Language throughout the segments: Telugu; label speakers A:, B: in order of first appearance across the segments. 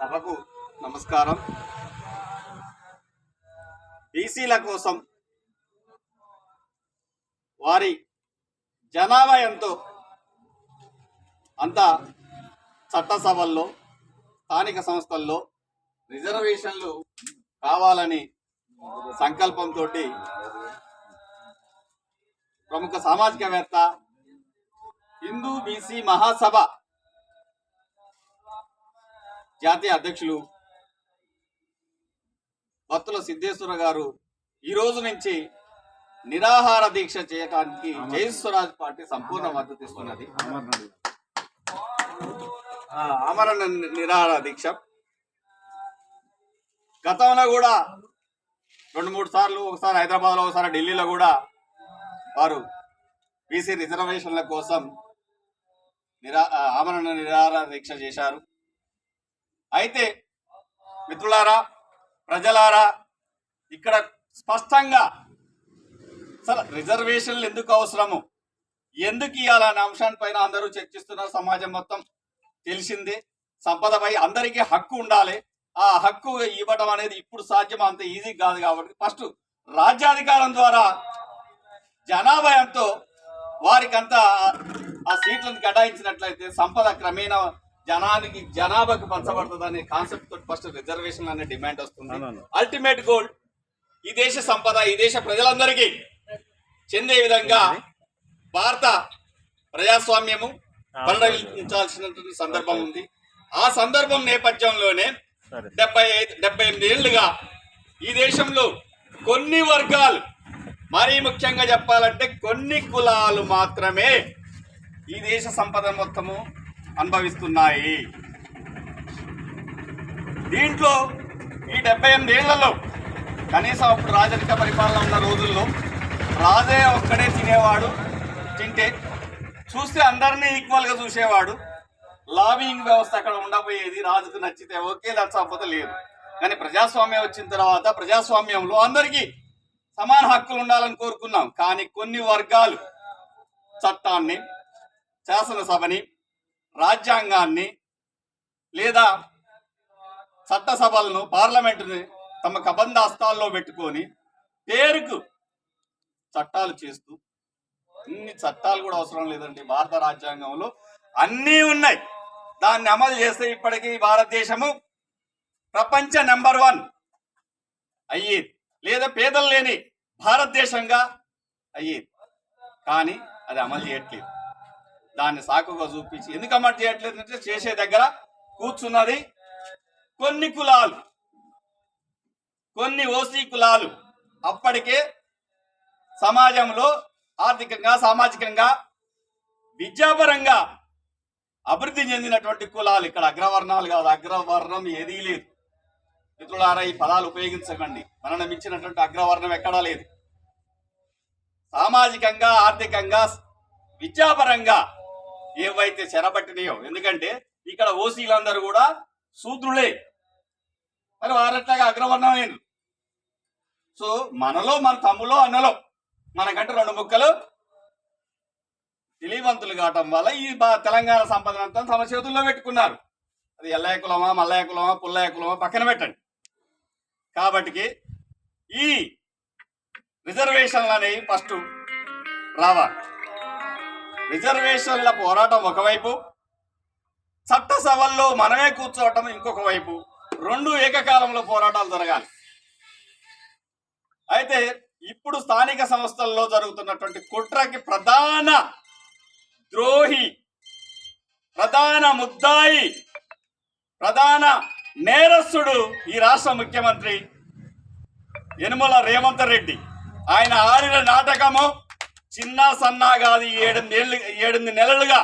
A: సభకు నమస్కారం. బీసీల కోసం వారి జనాభా ఎంతో అంత చట్టసభల్లో స్థానిక సంస్థల్లో రిజర్వేషన్లు కావాలని సంకల్పంతో ప్రముఖ సామాజికవేత్త హిందూ బీసీ మహాసభ జాతీయ అధ్యక్షులు భక్తుల సిద్ధేశ్వర గారు ఈ రోజు నుంచి నిరాహార దీక్ష చేయడానికి జై స్వరాజ్ పార్టీ సంపూర్ణ మద్దతు ఇస్తున్నది. ని- నిరాహార దీక్ష. గతంలో కూడా రెండు మూడు సార్లు ఒకసారి హైదరాబాద్లో ఒకసారి ఢిల్లీలో కూడా వారు బీసీ రిజర్వేషన్ల కోసం నిరా ఆమరణ నిరాహార దీక్ష చేశారు. అయితే మిత్రులారా ప్రజలారా ఇక్కడ స్పష్టంగా అసలు రిజర్వేషన్లు ఎందుకు అవసరము? ఎందుకు ఇవ్వాలనే అంశాన్ని అందరూ చర్చిస్తున్నారు. సమాజం మొత్తం తెలిసిందే. సంపదపై అందరికీ హక్కు ఉండాలి. ఆ హక్కు ఇవ్వడం అనేది ఇప్పుడు సాధ్యం అంత ఈజీ కాదు కాబట్టి. ఫస్ట్ రాజ్యాధికారం ద్వారా జనాభా ఎంతో వారికంతా ఆ సీట్లను కేటాయించినట్లయితే సంపద క్రమేణా జనానికి జనాభాకు పంచబడుతుంది అనే కాన్సెప్ట్ తోటి ఫస్ట్ రిజర్వేషన్ అనే డిమాండ్ వస్తుంది. అల్టిమేట్ గోల్ ఈ దేశ సంపద ఈ దేశ ప్రజలందరికీ చెందే విధంగా భారత ప్రజాస్వామ్యము పరిణమించాల్సినటువంటి సందర్భం ఉంది. ఆ సందర్భం నేపథ్యంలోనే డెబ్బై ఐదు డెబ్బై ఎనిమిది ఏళ్ళుగా ఈ దేశంలో కొన్ని వర్గాలు మరీ ముఖ్యంగా చెప్పాలంటే కొన్ని కులాలు మాత్రమే ఈ దేశ సంపద మొత్తము అనుభవిస్తున్నాయి. దీంట్లో ఈ డెబ్బై ఎనిమిది ఏళ్ళలో కనీసం అప్పుడు రాజరిక పరిపాలన ఉన్న రోజుల్లో రాజే ఒక్కడే తినేవాడు తింటే చూస్తే అందరినీ ఈక్వల్గా చూసేవాడు. లాబింగ్ వ్యవస్థ అక్కడ ఉండబోయేది రాజుకు నచ్చితే ఓకే నచ్చకపోతే లేదు. కానీ ప్రజాస్వామ్యం వచ్చిన తర్వాత ప్రజాస్వామ్యంలో అందరికీ సమాన హక్కులు ఉండాలని కోరుకున్నాం. కానీ కొన్ని వర్గాలు చట్టాన్ని శాసనసభని రాజ్యాంగాన్ని లేదా చట్టసభలను పార్లమెంటుని తమ కబంధాస్తాల్లో పెట్టుకొని పేరుకు చట్టాలు చేస్తూ ఇన్ని చట్టాలు కూడా అవసరం లేదండి భారత రాజ్యాంగంలో. అన్నీ ఉన్నాయి. దాన్ని అమలు చేస్తే ఇప్పటికీ భారతదేశము ప్రపంచ నెంబర్ వన్ అయ్యేది. లేదా పేదలు లేని భారతదేశంగా అయ్యేది. కానీ అది అమలు చేయట్లేదు. దాన్ని సాకుగా చూపించి ఎందుకు చేయట్లేదు అంటే చేసే దగ్గర కూర్చున్నది కొన్ని కులాలు. కొన్ని ఓసీ కులాలు. అప్పటికే సమాజంలో ఆర్థికంగా సామాజికంగా విద్యాపరంగా అభివృద్ధి చెందినటువంటి కులాలు ఇక్కడ. అగ్రవర్ణాలు కాదు అగ్రవర్ణం ఏదీ లేదు. మిత్రులారా ఈ పదాలు ఉపయోగించకండి. మనల్ని మించినటువంటి అగ్రవర్ణం ఎక్కడా లేదు. సామాజికంగా ఆర్థికంగా విద్యాపరంగా ఏవైతే చెరబట్టినాయో ఎందుకంటే ఇక్కడ ఓసీలందరూ కూడా శూద్రులే. మరి వారట్లాగా అగ్రవర్ణమైన? సో మనలో మన తమ్ములో అన్నలో మనకంటే రెండు ముక్కలు తెలియవంతులు కావటం వల్ల ఈ తెలంగాణ సంపదన అంతా తమ చేతుల్లో పెట్టుకున్నారు. అది ఎల్లయ్య కులమా మల్లయ్య కులమా పుల్లయ్య కులమా పక్కన పెట్టండి. కాబట్టి ఈ రిజర్వేషన్లు అనేవి ఫస్ట్ రావాలి. రిజర్వేషన్ల పోరాటం ఒకవైపు చట్టసభల్లో మనమే కూర్చోవటం ఇంకొక వైపు. రెండు ఏకకాలంలో పోరాటాలు జరగాలి. అయితే ఇప్పుడు స్థానిక సంస్థల్లో జరుగుతున్నటువంటి కుట్రకి ప్రధాన ద్రోహి ప్రధాన ముద్దాయి ప్రధాన నేరస్తుడు ఈ రాష్ట్ర ముఖ్యమంత్రి యనుమల రేవంత్ రెడ్డి. ఆయన ఆడిన నాటకము చిన్న సన్నా కాదు ఏడెనిమిది ఏడెనిమిది నెలలుగా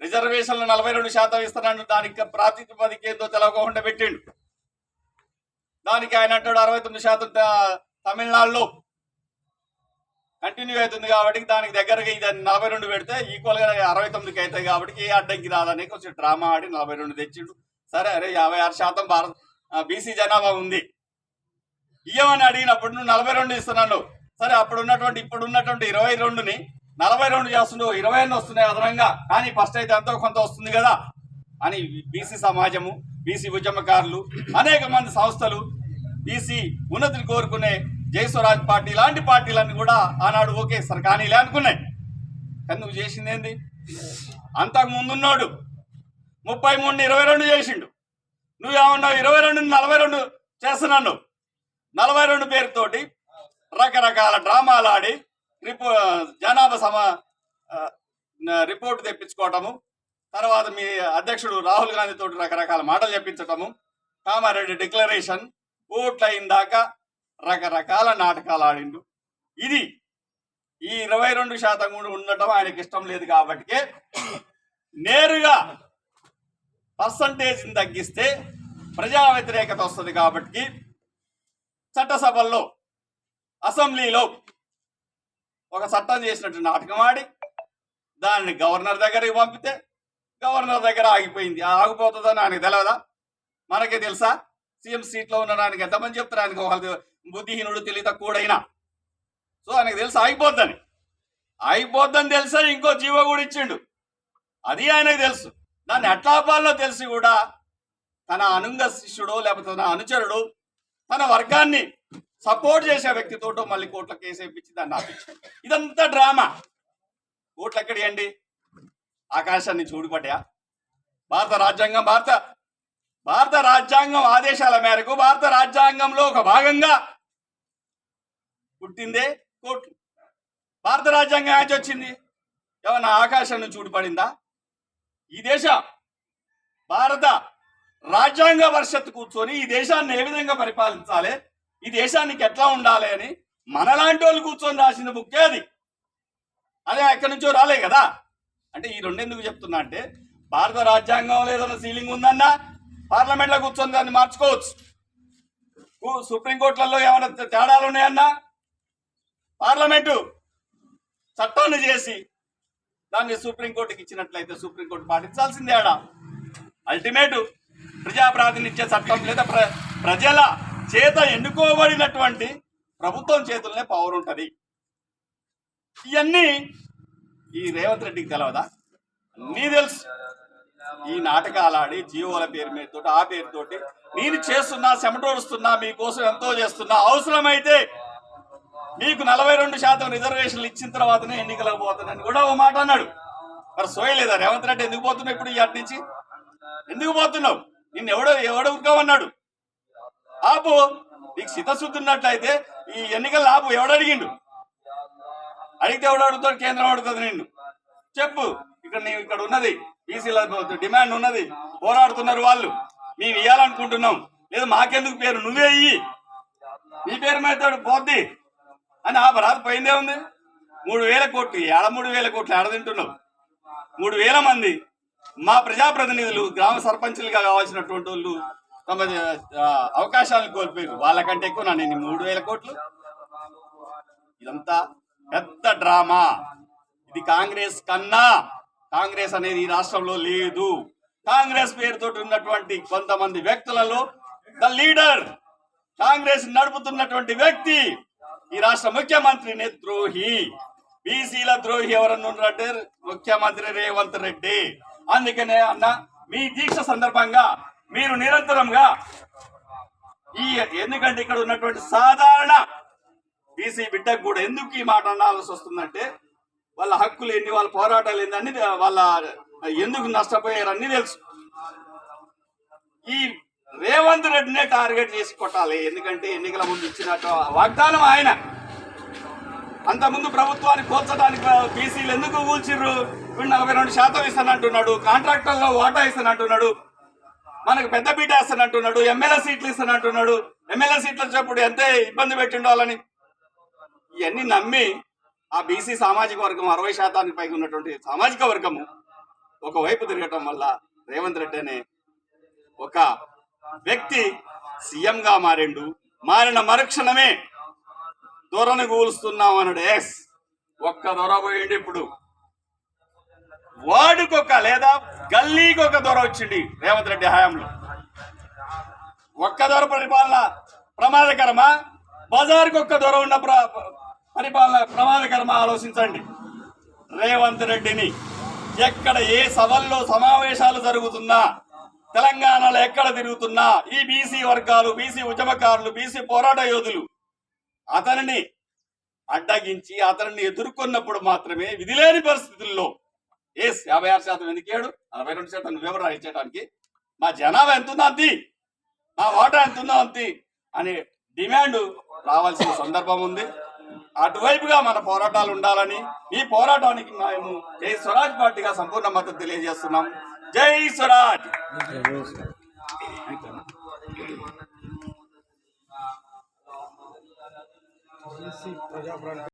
A: రిజర్వేషన్లు నలభై రెండు శాతం ఇస్తున్నాడు. దానికి ప్రాతిపదిక ఏందో తెలవకుండా పెట్టిండు. దానికి ఆయన అంటాడు అరవై తొమ్మిది శాతం తమిళనాడులో కంటిన్యూ అవుతుంది కాబట్టి దానికి దగ్గరగా ఇది నలభై రెండు పెడితే ఈక్వల్గా అరవై తొమ్మిదికి అవుతాయి కాబట్టి ఏ అడ్డంకి రాదని కొంచెం డ్రామా ఆడి నలభై రెండు తెచ్చిండు. సరే అరే యాభై ఆరు శాతం భారత్ బీసీ జనాభా ఉంది. ఇయ్యమని అడిగినప్పుడు నువ్వు నలభై రెండు ఇస్తున్నాను. సరే అప్పుడు ఉన్నటువంటి ఇప్పుడు ఉన్నటువంటి ఇరవై రెండుని నలభై రెండు చేస్తుండవు ఇరవై ఎన్ని వస్తున్నాయి అదనంగా కానీ ఫస్ట్ అయితే ఎంతో కొంత వస్తుంది కదా అని బీసీ సమాజము బీసీ ఉద్యమకారులు అనేక మంది సంస్థలు బీసీ ఉన్నతిని కోరుకునే జయస్వరాజ్ పార్టీ లాంటి పార్టీలన్నీ కూడా ఆనాడు ఓకే సార్ కానీ ఇలా అనుకున్నాయి. కానీ నువ్వు చేసింది ఏంది? అంతకు ముందున్నాడు ముప్పై మూడు ఇరవై రెండు చేసిండు. నువ్వు ఏమన్నావు ఇరవై రెండు నలభై రెండు చేస్తున్నాను. నలభై రెండు పేరుతోటి రకరకాల డ్రామాలు ఆడి రిపో జనాభా సమ రిపోర్ట్ తెప్పించుకోవటము తర్వాత మీ అధ్యక్షుడు రాహుల్ గాంధీ తోటి రకరకాల మాటలు చెప్పించటము కామారెడ్డి డిక్లరేషన్ ఓట్లు అయిన దాకా రకరకాల నాటకాలు ఆడిండు. ఇది ఈ ఇరవై రెండు శాతం కూడా ఉండటం ఆయనకి ఇష్టం లేదు కాబట్టి నేరుగా పర్సంటేజ్ని తగ్గిస్తే ప్రజా వ్యతిరేకత వస్తుంది కాబట్టి చట్టసభల్లో అసెంబ్లీలో ఒక చట్టం చేసినట్టు నాటకం ఆడి దాన్ని గవర్నర్ దగ్గరికి పంపితే గవర్నర్ దగ్గర ఆగిపోయింది. ఆగిపోతుందో ఆగిపోతుందని ఆయనకు తెలియదా మనకే తెలుసా? సీఎం సీట్లో ఉన్న ఆయనకి ఎంతమంది చెప్తారు? ఆయనకు ఒక బుద్ధిహీనుడు తెలియత కూడైనా. సో ఆయనకు తెలుసు? ఆగిపోద్దని ఆగిపోద్దని తెలుసా ఇంకో జీవో కూడా ఇచ్చిండు. అది ఆయనకు తెలుసు. దాన్ని ఎట్లా తెలిసి కూడా తన అనుంగ శిష్యుడు లేకపోతే తన అనుచరుడు తన వర్గాన్ని సపోర్ట్ చేసే వ్యక్తితోటో మళ్ళీ కోట్ల కేసు వేయించి దాన్ని ఆపించాడు ఇదంతా డ్రామా. కోట్లు ఎక్కడియండి ఆకాశాన్ని చూడుపడ్డా భారత రాజ్యాంగం భారత భారత రాజ్యాంగం ఆదేశాల మేరకు భారత రాజ్యాంగంలో ఒక భాగంగా పుట్టిందే కోట్లు. భారత రాజ్యాంగం యాచి వచ్చింది? ఏమన్నా ఆకాశాన్ని చూడుపడిందా ఈ దేశ భారత రాజ్యాంగ పరిషత్ కూర్చొని ఈ దేశాన్ని ఏ విధంగా పరిపాలించాలి? ఈ దేశానికి ఎట్లా ఉండాలి అని మనలాంటి వాళ్ళు కూర్చొని రాసిన బుక్కే అది. అదే ఎక్కడి నుంచో రాలే కదా. అంటే ఈ రెండు ఎందుకు చెప్తున్నా అంటే భారత రాజ్యాంగంలో ఏదైనా సీలింగ్ ఉందన్నా పార్లమెంట్లో కూర్చొని దాన్ని మార్చుకోవచ్చు. సుప్రీంకోర్టులలో ఏమైనా తేడాలు ఉన్నాయన్నా పార్లమెంటు చట్టాన్ని చేసి దాన్ని సుప్రీంకోర్టుకి ఇచ్చినట్లయితే సుప్రీంకోర్టు పాటించాల్సిందేడా అల్టిమేటు అల్టిమేట్ చట్టం లేదా ప్ర ప్రజల చేత ఎన్నుకోబడినటువంటి ప్రభుత్వం చేతుల్లోనే పవర్ ఉంటుంది. ఇవన్నీ ఈ రేవంత్ రెడ్డికి తెలవదా? నీ తెలుసు. ఈ నాటకాలు ఆడి జీవోల పేరు మీద ఆ పేరుతోటి నేను చేస్తున్నా చెమటోడుస్తున్నా మీకోసం ఎంతో చేస్తున్నా అవసరమైతే మీకు నలభై రెండు శాతం రిజర్వేషన్లు ఇచ్చిన తర్వాతనే ఎన్నికలకు పోతానని కూడా ఓ మాట అన్నాడు. మరి సోయలేదా రేవంత్ రెడ్డి ఎందుకు పోతున్నావు ఇప్పుడు ఈ అటు నుంచి? ఎందుకు పోతున్నావు? నిన్ను ఎవడో ఎవడో ఉరుకోమన్నాడు. ఆపు. నీకు చిత్తశుద్ధి ఉన్నట్లయితే ఈ ఎన్నికల్లో ఆపు. ఎవడు అడిగిండు? అడిగితే ఎవడు అడుగుతాడు? కేంద్రం అడుగుతుంది నిన్ను. చెప్పు. ఇక్కడ నీవు ఇక్కడ ఉన్నది. బీసీల డిమాండ్ ఉన్నది. పోరాడుతున్నారు వాళ్ళు. మేము ఇవ్వాలనుకుంటున్నాం లేదు మాకెందుకు పేరు? నువ్వే ఇయ్యి. నీ పేరు మీద పోద్ది? అని ఆ బరాత్ పోయిందే ఉంది. మూడు వేల కోట్లు. ఏడ మూడు వేల కోట్లు? ఏడ తింటున్నావు? మూడు వేల మంది. మా ప్రజాప్రతినిధులు గ్రామ సర్పంచులుగా కావాల్సినటువంటి వాళ్ళు తమ అవకాశాలను కోల్పోయారు వాళ్ళకంటే ఎక్కువ నా నేను మూడు వేల కోట్లు. ఇదంతా పెద్ద డ్రామా. ఇది కాంగ్రెస్ కన్నా కాంగ్రెస్ అనేది ఈ రాష్ట్రంలో లేదు. కాంగ్రెస్ పేరుతో ఉన్నటువంటి కొంతమంది వ్యక్తులలో ద లీడర్ కాంగ్రెస్ నడుపుతున్నటువంటి వ్యక్తి ఈ రాష్ట్ర ముఖ్యమంత్రిని ద్రోహి. బీసీల ద్రోహి ఎవరన్నా ఉన్నారంటే ముఖ్యమంత్రి రేవంత్ రెడ్డి. అందుకనే అన్న మీ దీక్ష సందర్భంగా మీరు నిరంతరంగా ఈ ఎందుకంటే ఇక్కడ ఉన్నటువంటి సాధారణ బీసీ బిడ్డకు కూడా ఎందుకు ఈ మాట అనాల్సి వస్తుందంటే వాళ్ళ హక్కులు ఎన్ని వాళ్ళ పోరాటాలు ఏంటి అన్ని వాళ్ళ ఎందుకు నష్టపోయారు అన్ని తెలుసు. ఈ రేవంత్ రెడ్డినే టార్గెట్ చేసి కొట్టాలి. ఎందుకంటే ఎన్నికల ముందు ఇచ్చినట్టు వాగ్దానం ఆయన. అంతకుముందు ప్రభుత్వాన్ని కోల్చడానికి బీసీలు ఎందుకు కూల్చిర్రు? నలభై రెండు శాతం ఇస్తానంటున్నాడు. కాంట్రాక్టర్లో వాటా ఇస్తానంటున్నాడు. మనకు పెద్ద బీట వేస్తానంటున్నాడు ఎమ్మెల్యే సీట్లు ఇస్తానంటున్నాడు ఎమ్మెల్యే సీట్లు వచ్చినప్పుడు ఎంత ఇబ్బంది పెట్టిండో వాళ్ళని. ఇవన్నీ నమ్మి ఆ బీసీ సామాజిక వర్గం అరవై శాతానికి పైగా ఉన్నటువంటి సామాజిక వర్గము ఒకవైపు తిరగటం వల్ల రేవంత్ రెడ్డి అనే ఒక వ్యక్తి సీఎంగా మారిండు. మారిన మరుక్షణమే దూరను కూలుస్తున్నాం అన్నాడు. ఎస్ ఒక్క దొర పోయిండు ఇప్పుడు. వార్డుకొక లేదా గల్లీకి ఒక దొర వచ్చింది రేవంత్ రెడ్డి హయాంలో. ఒక్క దొర పరిపాలన ప్రమాదకరమా? బజార్కి ఒక్క దొర ఉన్న ప్ర- పరిపాలన ప్రమాదకరమా? ఆలోచించండి. రేవంత్ రెడ్డిని ఎక్కడ ఏ సభల్లో సమావేశాలు జరుగుతున్నా తెలంగాణలో ఎక్కడ తిరుగుతున్నా ఈ బీసీ వర్గాలు బీసీ ఉద్యమకారులు బీసీ పోరాట యోధులు అతనిని అడ్డగించి అతనిని ఎదుర్కొన్నప్పుడు మాత్రమే విధిలేని పరిస్థితుల్లో ఎస్ యాభై ఆరు శాతం ఎందుకేడు నలభై రెండు శాతం నువ్వెవరు రాయించడానికి మా జనాభా ఎంత ఉందో అంతి. మా ఓటర్ ఎంత ఉందో అంతి. అనే డిమాండ్ రావాల్సిన సందర్భం ఉంది. అటువైపుగా మన పోరాటాలు ఉండాలని ఈ పోరాటానికి మేము జై స్వరాజ్ పార్టీగా సంపూర్ణ మద్దతు తెలియజేస్తున్నాం. జై స్వరాజ్!